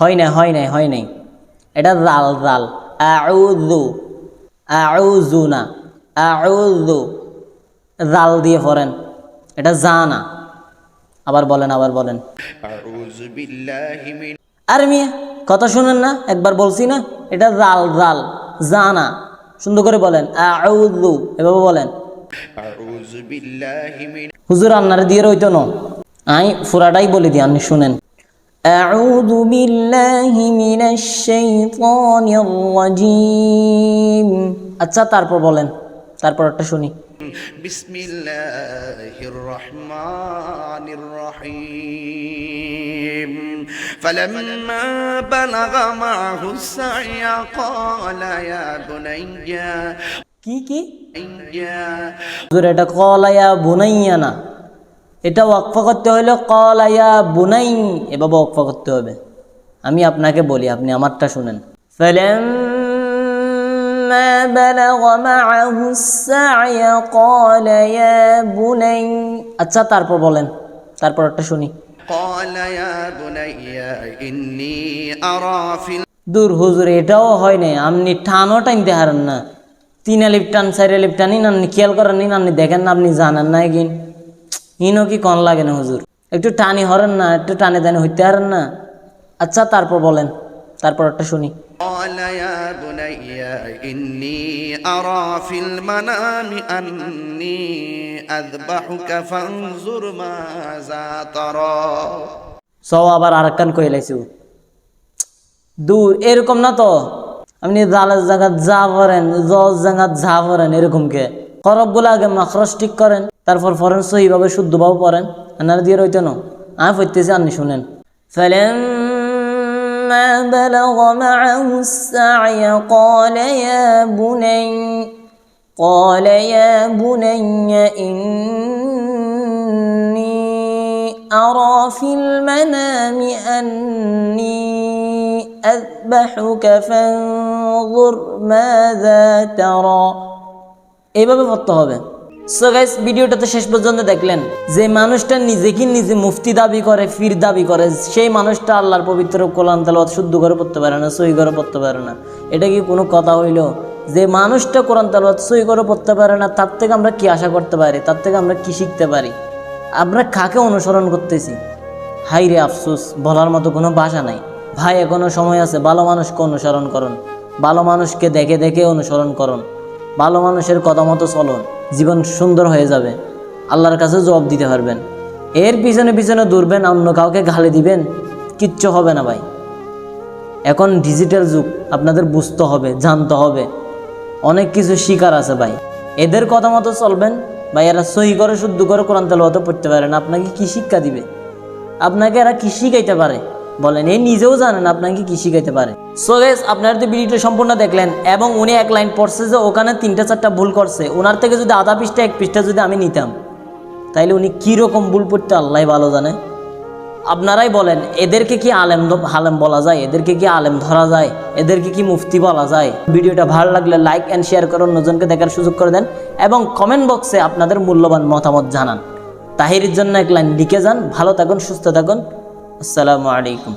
হয় না হয় নাই হয় নাই। এটা জাল জাল। আউজু আউজু না আউজু জাল দিয়ে পড়েন। এটা আবার বলেন আবার বলেন। আর কথা শুনেন না? একবার বলছি না? এটা জাল জাল। জানা। সুন্দর করে বলেন। আউজু এভাবে বলেন। হুজুর আন্নার দিয়ে রইতো না। আই ফুরাটাই বলে দিই আপনি শুনেন أعوذ بالله من الشيطان الرجيم আচ্ছা তারপর বলেন তারপর একটা শুনি بسم الله الرحمن الرحيم فلما بلغ معه السعي قال يا بني কি কি يا হুজুর এটা কলায়া বুনাইয়া না এটা ওয়াকফা করতে হলে কলায়া বুনাই এভাবে ওয়াকফা করতে হবে আমি আপনাকে বলি আপনি আমারটা শুনেন فلما بلغ معه السعي قال يا بني আচ্ছা তারপর বলেন তারপর একটা শুনি قال يا بني إني أرى في দূর হুজুর এটাও হয় নাই আপনি টানও টানতে হারেন না তিন আলিপ টান চার আলিপ টানি না আপনি খেয়াল করেন নি না আপনি দেখেন না আপনি জানেন না কিন ইনও কি কন লাগে না হুজুর একটু টানি হরেন না একটু টানে টানে হইতে হারেন না আচ্ছা তারপর বলেন তারপর একটা শুনি قال يا بني إني أرى في المنام أني أذبحك فانظر ماذا ترى সব আবার আর কান কই লাইছু দূর এরকম না তো আপনি জালের জায়গাত যা করেন জজ জায়গাত যা করেন এরকম কে খরবগুলো আগে মাখরস ঠিক করেন তারপর ফরেন সহিভাবে শুদ্ধভাবে পড়েন এনার দিয়ে রইতে না আমি পড়তেছি আপনি শুনেন فلما بلغ معه السعي قال يا بني قال يا بني إني أرى في المنام أني أذبحك فانظر ماذا ترى এইভাবে পড়তে হবে। সো গাইস ভিডিওটা তো শেষ পর্যন্ত দেখলেন। যে মানুষটা নিজেকে নিজে মুফতি দাবি করে ফির দাবি করে, সেই মানুষটা আল্লাহর পবিত্র কোরআন তেলাওয়াত শুদ্ধ করে পড়তে পারে না, সহি করে পড়তে পারে না। এটা কি কোনো কথা হইল? যে মানুষটা কোরআন তেলাওয়াত সহি করে পড়তে পারে না, তার থেকে আমরা কি আশা করতে পারি? তার থেকে আমরা কি শিখতে পারি? আমরা কাকে অনুসরণ করতেছি? হাই রে আফসোস, বলার মতো কোনো ভাষা নাই। ভাই, এখনও সময় আছে, ভালো মানুষকে অনুসরণ করুন। ভালো মানুষকে দেখে দেখে অনুসরণ করুন। ভালো মানুষের কথা মতো চলুন, জীবন সুন্দর হয়ে যাবে। আল্লাহর কাছে জবাব দিতে পারবেন। এর পিছনে পিছনে দৌড়বেন, অন্য কাউকে গালি দিবেন, কিচ্ছু হবে না ভাই। এখন ডিজিটাল যুগ, আপনাদের বুঝতে হবে, জানতে হবে। অনেক কিছু শিকার আছে ভাই। এদের কথা মতো চলবেন, ভাই, এরা সহি করে, শুদ্ধ করে কোরআন তেলাওয়াত পড়তে পারে না, আপনাকে কি শিক্ষা দিবে? আপনাকে এরা কি শিখাইতে পারে? বলেন এই নিজেও জানেন আপনাকে কি শিখাইতে পারে? সো গেস আপনারা তো ভিডিওটা সম্পূর্ণ দেখলেন এবং উনি এক লাইন পড়ছে যে ওখানে তিনটা চারটা ভুল করছে ওনার থেকে যদি আধা পৃষ্ঠা, এক পৃষ্ঠা যদি আমি নিতাম, তাইলে উনি কীরকম ভুল পড়তে আল্লাহ ভালো জানে। আপনারাই বলেন, এদেরকে কি আলেম আলেম বলা যায়? এদেরকে কি আলেম ধরা যায়? এদেরকে কি মুফতি বলা যায়? ভিডিওটা ভালো লাগলে লাইক অ্যান্ড শেয়ার করে অন্যজনকে দেখার সুযোগ করে দেন এবং কমেন্ট বক্সে আপনাদের মূল্যবান মতামত জানান। তাহিরের জন্য এক লাইন লিখে যান। ভালো থাকুন, সুস্থ থাকুন। আসসালামু আলাইকুম।